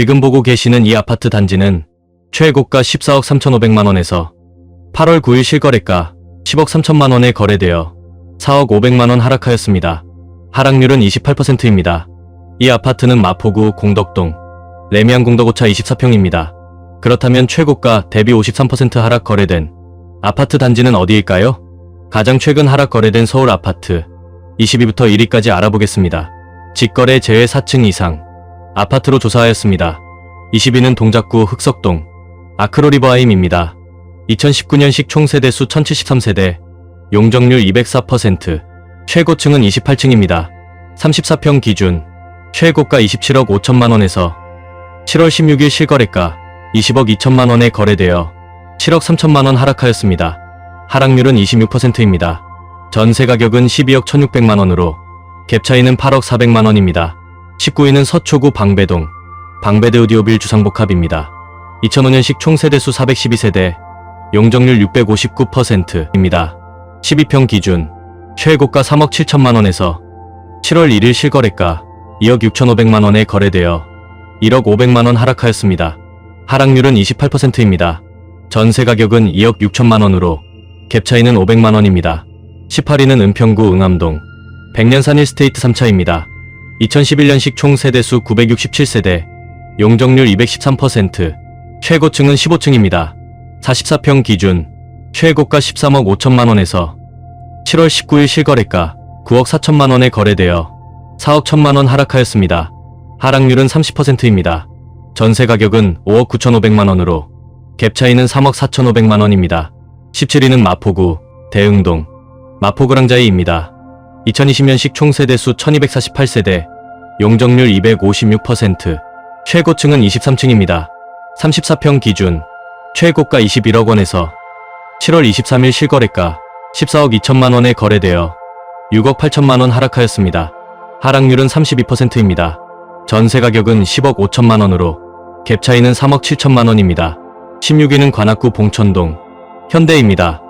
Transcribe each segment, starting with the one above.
지금 보고 계시는 이 아파트 단지는 최고가 14억 3,500만 원에서 8월 9일 실거래가 10억 3천만 원에 거래되어 4억 500만 원 하락하였습니다. 하락률은 28%입니다. 이 아파트는 마포구 공덕동 레미안 공덕오차 24평입니다. 그렇다면 최고가 대비 53% 하락 거래된 아파트 단지는 어디일까요? 가장 최근 하락 거래된 서울 아파트 20위부터 1위까지 알아보겠습니다. 직거래 제외 4층 이상 아파트로 조사하였습니다. 20위는 동작구 흑석동 아크로리버하임입니다. 2019년식 총 세대수 1073세대, 용적률 204%, 최고층은 28층입니다. 34평 기준, 최고가 27억 5천만 원에서 7월 16일 실거래가 20억 2천만 원에 거래되어 7억 3천만 원 하락하였습니다. 하락률은 26%입니다. 전세 가격은 12억 1,600만 원으로 갭 차이는 8억 400만 원입니다. 19위는 서초구 방배동, 방배대 오디오빌 주상복합입니다. 2005년식 총 세대수 412세대, 용적률 659%입니다. 12평 기준, 최고가 3억 7천만 원에서 7월 1일 실거래가 2억 6천5백만 원에 거래되어 1억 5백만 원 하락하였습니다. 하락률은 28%입니다. 전세 가격은 2억 6천만 원으로 갭 차이는 500만 원입니다. 18위는 은평구 응암동 백년산 일스테이트 3차입니다. 2011년식 총 세대수 967세대, 용적률 213%, 최고층은 15층입니다. 44평 기준, 최고가 13억 5천만 원에서 7월 19일 실거래가 9억 4천만 원에 거래되어 4억 1천만 원 하락하였습니다. 하락률은 30%입니다. 전세 가격은 5억 9천5백만 원으로 갭 차이는 3억 4천5백만 원입니다. 17위는 마포구, 대흥동, 마포그랑자이입니다. 2020년식 총 세대수 1248세대, 용적률 256%, 최고층은 23층입니다. 34평 기준, 최고가 21억 원에서 7월 23일 실거래가 14억 2천만 원에 거래되어 6억 8천만 원 하락하였습니다. 하락률은 32%입니다. 전세 가격은 10억 5천만 원으로 갭 차이는 3억 7천만 원입니다. 16위는 관악구 봉천동 현대입니다.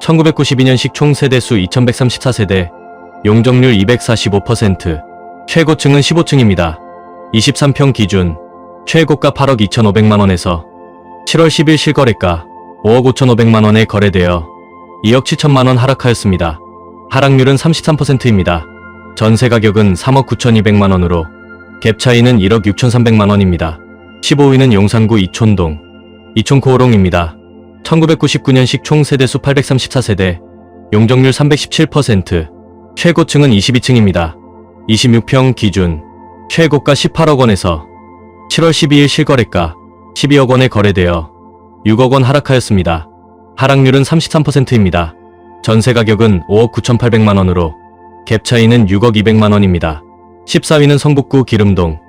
1992년식 총 세대수 2134세대, 용적률 245%, 최고층은 15층입니다. 23평 기준, 최고가 8억 2,500만 원에서 7월 10일 실거래가 5억 5,500만 원에 거래되어 2억 7천만 원 하락하였습니다. 하락률은 33%입니다. 전세 가격은 3억 9,200만 원으로 갭 차이는 1억 6,300만 원입니다. 15위는 용산구 이촌동 이촌코오롱입니다. 1999년식 총 세대수 834세대, 용적률 317%, 최고층은 22층입니다. 26평 기준, 최고가 18억 원에서 7월 12일 실거래가 12억 원에 거래되어 6억 원 하락하였습니다. 하락률은 33%입니다. 전세 가격은 5억 9,800만 원으로 갭 차이는 6억 200만 원입니다. 14위는 성북구 기름동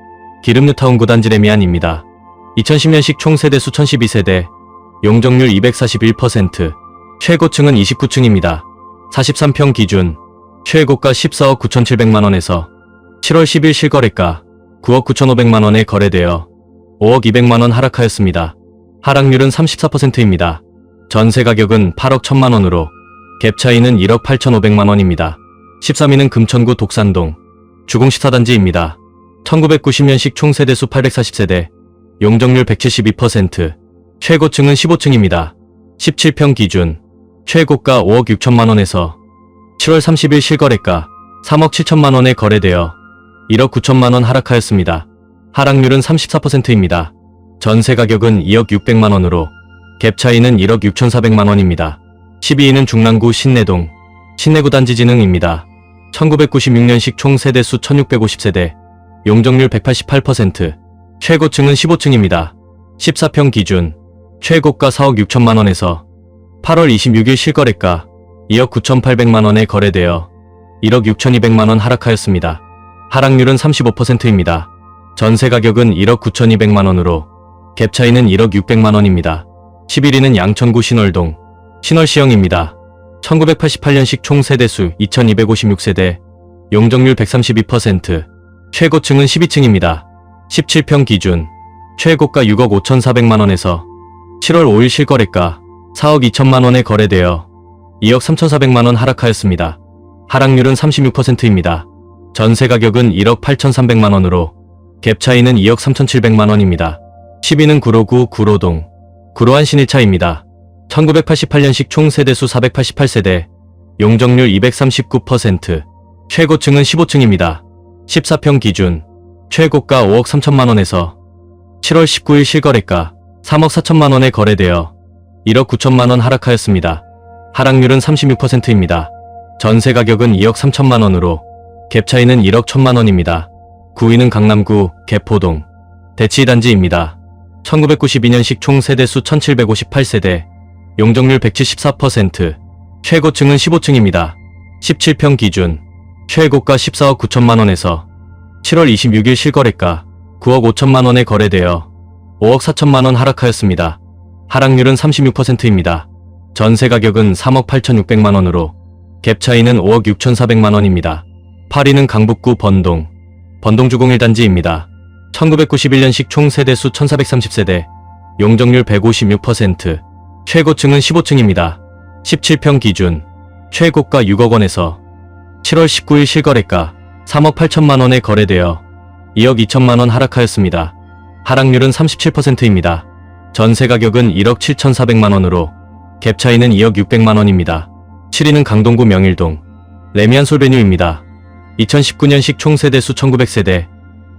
기름뉴타운 구단지 레미안입니다. 2010년식 총 세대수 1012세대, 용적률 241%, 최고층은 29층입니다. 43평 기준, 최고가 14억 9,700만 원에서 7월 10일 실거래가 9억 9,500만 원에 거래되어 5억 200만 원 하락하였습니다. 하락률은 34%입니다. 전세 가격은 8억 1천만 원으로 갭 차이는 1억 8,500만 원입니다. 13위는 금천구 독산동 주공시타단지입니다. 1990년식 총 세대수 840세대, 용적률 172%, 최고층은 15층입니다. 17평 기준, 최고가 5억 6천만 원에서 7월 30일 실거래가 3억 7천만 원에 거래되어 1억 9천만 원 하락하였습니다. 하락률은 34%입니다. 전세 가격은 2억 600만 원으로 갭 차이는 1억 6,400만 원입니다. 12위는 중랑구 신내동 신내구 단지진흥입니다. 1996년식 총 세대수 1650세대, 용적률 188%, 최고층은 15층입니다. 14평 기준, 최고가 4억 6천만 원에서 8월 26일 실거래가 2억 9,800만 원에 거래되어 1억 6,200만 원 하락하였습니다. 하락률은 35%입니다. 전세 가격은 1억 9,200만 원으로 갭 차이는 1억 600만 원입니다. 11위는 양천구 신월동 신월시형입니다. 1988년식 총 세대수 2256세대, 용적률 132%, 최고층은 12층입니다. 17평 기준, 최고가 6억 5,400만 원에서 7월 5일 실거래가 4억 2천만 원에 거래되어 2억 3,400만 원 하락하였습니다. 하락률은 36%입니다. 전세 가격은 1억 8,300만 원으로 갭 차이는 2억 3,700만 원입니다. 10위는 구로구 구로동 구로안 신일차입니다. 1988년식 총 세대수 488세대, 용적률 239%, 최고층은 15층입니다. 14평 기준, 최고가 5억 3천만 원에서 7월 19일 실거래가 3억 4천만 원에 거래되어 1억 9천만 원 하락하였습니다. 하락률은 36%입니다. 전세 가격은 2억 3천만 원으로 갭 차이는 1억 1천만 원입니다. 9위는 강남구 개포동 대치단지입니다. 1992년식 총 세대수 1758세대, 용적률 174%, 최고층은 15층입니다. 17평 기준, 최고가 14억 9천만 원에서 7월 26일 실거래가 9억 5천만 원에 거래되어 5억 4천만 원 하락하였습니다. 하락률은 36%입니다. 전세 가격은 3억 8,600만 원으로 갭 차이는 5억 6,400만 원입니다. 8위는 강북구 번동, 번동주공 1단지입니다. 1991년식 총 세대수 1430세대, 용적률 156%, 최고층은 15층입니다. 17평 기준, 최고가 6억 원에서 7월 19일 실거래가 3억 8천만 원에 거래되어 2억 2천만 원 하락하였습니다. 하락률은 37%입니다. 전세 가격은 1억 7,400만 원으로 갭 차이는 2억 600만 원입니다. 7위는 강동구 명일동 레미안 솔베뉴입니다. 2019년식 총 세대수 1900세대,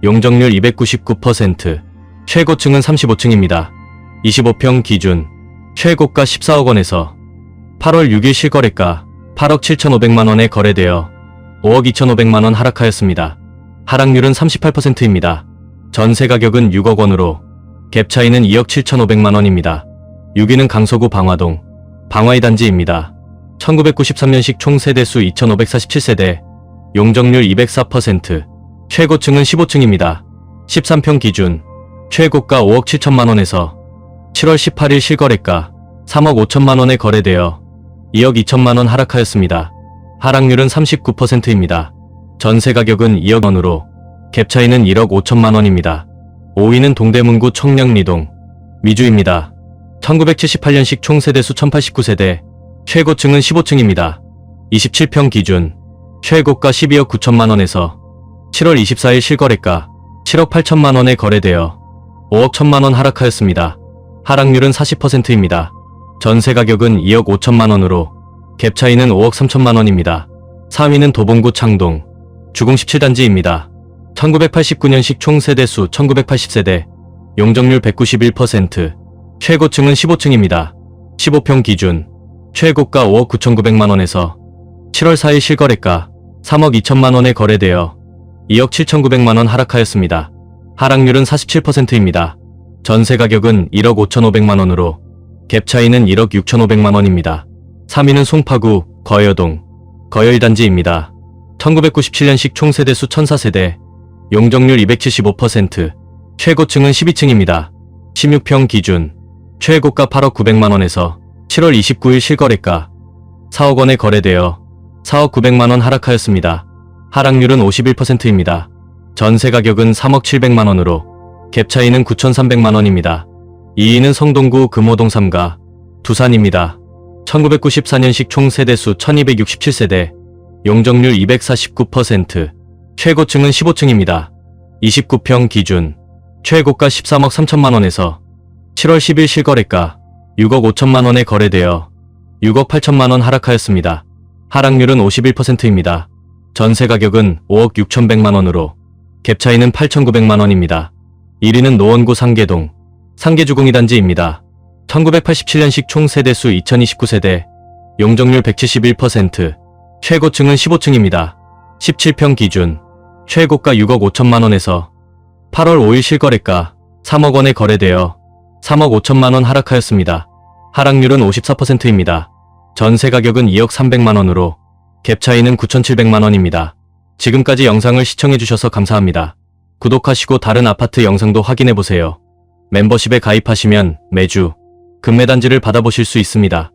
용적률 299%, 최고층은 35층입니다. 25평 기준, 최고가 14억 원에서 8월 6일 실거래가 8억 7,500만 원에 거래되어 5억 2,500만 원 하락하였습니다. 하락률은 38%입니다. 전세 가격은 6억 원으로 갭 차이는 2억 7,500만 원입니다. 6위는 강서구 방화동 방화이 단지입니다. 1993년식 총 세대수 2,547세대, 용적률 204%, 최고층은 15층입니다. 13평 기준, 최고가 5억 7천만 원에서 7월 18일 실거래가 3억 5천만 원에 거래되어 2억 2천만 원 하락하였습니다. 하락률은 39%입니다. 전세 가격은 2억 원으로 갭 차이는 1억 5천만 원입니다. 5위는 동대문구 청량리동 미주입니다. 1978년식 총 세대수 1089세대, 최고층은 15층입니다. 27평 기준, 최고가 12억 9천만 원에서 7월 24일 실거래가 7억 8천만 원에 거래되어 5억 1천만 원 하락하였습니다. 하락률은 40%입니다. 전세 가격은 2억 5천만 원으로 갭 차이는 5억 3천만 원입니다. 4위는 도봉구 창동 주공 17단지입니다. 1989년식 총 세대수 1980세대, 용적률 191%, 최고층은 15층입니다. 15평 기준, 최고가 5억 9,900만 원에서 7월 4일 실거래가 3억 2천만 원에 거래되어 2억 7,900만 원 하락하였습니다. 하락률은 47%입니다. 전세 가격은 1억 5,500만 원으로 갭 차이는 1억 6,500만 원입니다. 3위는 송파구 거여동 거여일단지입니다. 1997년식 총 세대수 1004세대, 용적률 275%, 최고층은 12층입니다. 16평 기준, 최고가 8억 900만 원에서 7월 29일 실거래가 4억 원에 거래되어 4억 900만 원 하락하였습니다. 하락률은 51%입니다. 전세 가격은 3억 700만 원으로 갭 차이는 9,300만 원입니다. 2위는 성동구 금호동 3가 두산입니다. 1994년식 총 세대수 1267세대, 용적률 249%, 최고층은 15층입니다. 29평 기준, 최고가 13억 3천만 원에서 7월 10일 실거래가 6억 5천만 원에 거래되어 6억 8천만 원 하락하였습니다. 하락률은 51%입니다. 전세 가격은 5억 6천백만 원으로 갭 차이는 8,900만 원입니다. 1위는 노원구 상계동 상계주공이 단지입니다. 1987년식 총 세대수 2029세대, 용적률 171%, 최고층은 15층입니다. 17평 기준, 최고가 6억 5천만 원에서 8월 5일 실거래가 3억 원에 거래되어 3억 5천만 원 하락하였습니다. 하락률은 54%입니다. 전세 가격은 2억 300만 원으로 갭 차이는 9,700만 원입니다. 지금까지 영상을 시청해주셔서 감사합니다. 구독하시고 다른 아파트 영상도 확인해보세요. 멤버십에 가입하시면 매주 금매단지를 받아보실 수 있습니다.